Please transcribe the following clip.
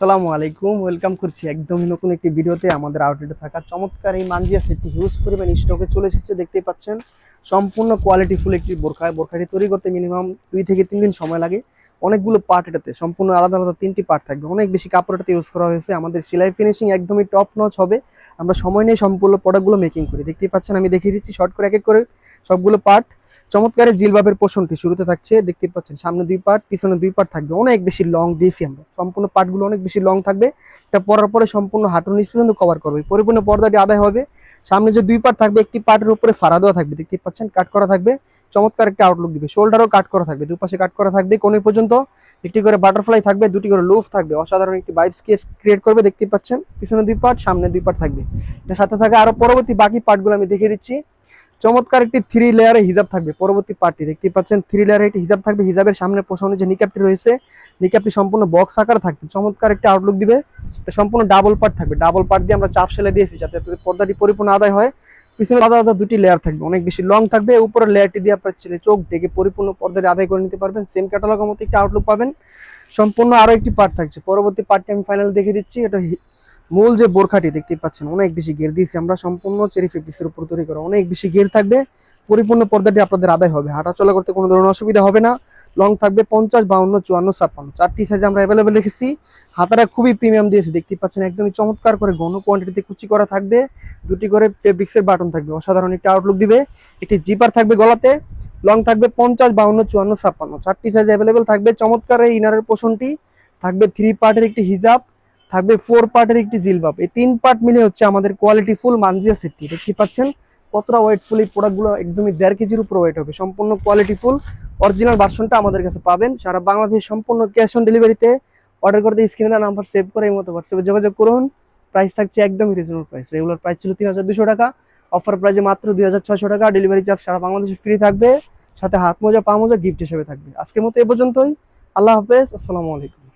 আসসালামু আলাইকুম ওয়েলকাম করছি একদমই নতুন একটি ভিডিওতে। আমাদের আউটলেটে থাকা চমৎকার এই মানজিয়া সেটটি হিউজ পরিমাণ স্টকে চলে এসেছে, দেখতেই পাচ্ছেন। সম্পূর্ণ কোয়ালিটিফুল একটি বোরখা। বোরখাটি তৈরি করতে মিনিমাম দুই থেকে তিন দিন সময় লাগে। অনেকগুলো পার্ট এটাতে, সম্পূর্ণ আলাদা আলাদা তিনটি পার্ট থাকবে। অনেক বেশি কাপড় এটাতে ইউজ করা হয়েছে। আমাদের সেলাই ফিনিশিং একদমই টপ নচ হবে। আমরা সময় নিয়ে সম্পূর্ণ প্রোডাক্টগুলো মেকিং করি। দেখতেই পাচ্ছেন, আমি দেখিয়ে দিচ্ছি শর্ট করে, এক এক করে সবগুলো পার্ট চমৎকারের জিলবাবের পোষণটি শুরুতে থাকছে। দেখতে পাচ্ছেন, সামনে দুই পার্ট পিছনে দুই পার্ট থাকবে। অনেক বেশি লং দিয়েছি আমরা। সম্পূর্ণ পার্টগুলো অনেক বেশি লং থাকবে। এটা পরার পরে সম্পূর্ণ হাঁটুর নিচ পর্যন্ত কভার করবে। পরিপূর্ণ পর্দাটি আদায় হবে। সামনে যে দুই পার্ট থাকবে, একটি পার্টের উপরে ফাড়া দেওয়া থাকবে। দেখতে পাচ্ছেন কাট করা থাকবে। চমৎকার একটা আউটলুক দিবে। শোল্ডারও কাট করা থাকবে, দুপাশে কাট করা থাকবে কোন পর্যন্ত। একটি করে বাটারফ্লাই থাকবে, দুটি করে লুফ থাকবে। অসাধারণ একটি বাইবস ক্রিয়েট করবে, দেখতে পাচ্ছেন? পিছনে দুই পার্ট সামনে দুই পার্ট থাকবে। এটার সাথে থাকে আরও পরবর্তী বাকি পার্টগুলো আমি দেখিয়ে দিচ্ছি। চমৎকার একটি থ্রি লেয়ারে হিজাব থাকবে, পরবর্তী পার্টটি দেখতে পাচ্ছেন থ্রি লেয়ারে একটি হিজাব থাকবে। হিজাবের সামনে পোষণে যে নিকাপটি রয়েছে নিকাপটি সম্পূর্ণ বক্স আকার থাকবে। চমৎকার একটা আউটলুক দিবে। এটা সম্পূর্ণ ডাবল পার্ট থাকবে। ডাবল পার্ট দিয়ে আমরা চাপ সেলে দিয়েছি, যাতে পর্দাটি পরিপূর্ণ আদায় হয়। পিছনে আলাদা আলাদা দুটি লেয়ার থাকবে, অনেক বেশি লং থাকবে। উপরের লেয়ারটি দিয়ে আপনার ছেলে চোখ ডেকে পরিপূর্ণ পর্দাটি আদায় করে নিতে পারবেন। সেম ক্যাটালগের মতো একটা আউটলুক পাবেন। সম্পূর্ণ আরও একটি পার্ট থাকছে। পরবর্তী পার্টটি আমি ফাইনাল দেখে দিচ্ছি। এটা মূল যে বোরখাটি দেখতে পাচ্ছেন, অনেক বেশি গের দিয়েছি আমরা। সম্পূর্ণ চেরি ফেব্রিক্সের উপর তৈরি করা। অনেক বেশি গের থাকবে। পরিপূর্ণ পর্দাটি আপনাদের আদায় হবে। হাঁটা চলা করতে কোনো ধরনের অসুবিধা হবে না। লং থাকবে পঞ্চাশ, বাউন্ন, চুয়ান্ন, ছাপ্পান্ন। চারটি সাইজ আমরা অ্যাভেলেবেল রেখেছি। হাতারা খুবই প্রিমিয়াম দিয়েছি। দেখতে পাচ্ছেন, একদমই চমৎকার করে ঘন কোয়ান্টিটিতে কুচি করা থাকবে। দুটি করে ফেব্রিক্সের বাটন থাকবে। অসাধারণ একটি আউটলুক দিবে। একটি জিপার থাকবে গলাতে। লং থাকবে পঞ্চাশ, বাউন্ন, চুয়ান্ন, ছাপ্পান্ন। চারটি সাইজ অ্যাভেলেবেল থাকবে। চমৎকার এই ইনারের পোষণটি। থাকবে থ্রি পার্টের একটি হিজাব থাকবে ফোর পার্টের একটি জিলবাব। এই তিন পার্ট মিলে হচ্ছে আমাদের কোয়ালিটি ফুল মানজিয়া সেটটি দেখতে পাচ্ছেন? কতটা ওয়েট ফুল এই প্রোডাক্টগুলো একদমই দেড় কেজির উপর ওয়েট হবে। সম্পূর্ণ কোয়ালিটি ফুল অরিজিনাল ভার্সনটা আমাদের কাছে পাবেন। সারা বাংলাদেশ সম্পূর্ণ ক্যাশ অন ডেলিভারিতে অর্ডার করতে স্ক্রিনে দেওয়া নাম্বার সেভ করে এই মতো হোয়াটসঅ্যাপে যোগাযোগ করুন। প্রাইস থাকছে একদমই রিজনেবল প্রাইস রেগুলার প্রাইস ছিল তিন হাজার দুশো টাকা। অফার প্রাইসে মাত্র দুই হাজার টাকা। ডেলিভারি চার্জ সারা বাংলাদেশে ফ্রি থাকবে। সাথে হাত মোজা, পা মোজা গিফট হিসেবে থাকবে। আজকের মতো এ পর্যন্তই। আল্লাহ হাফেজ। আসসালামু আলাইকুম।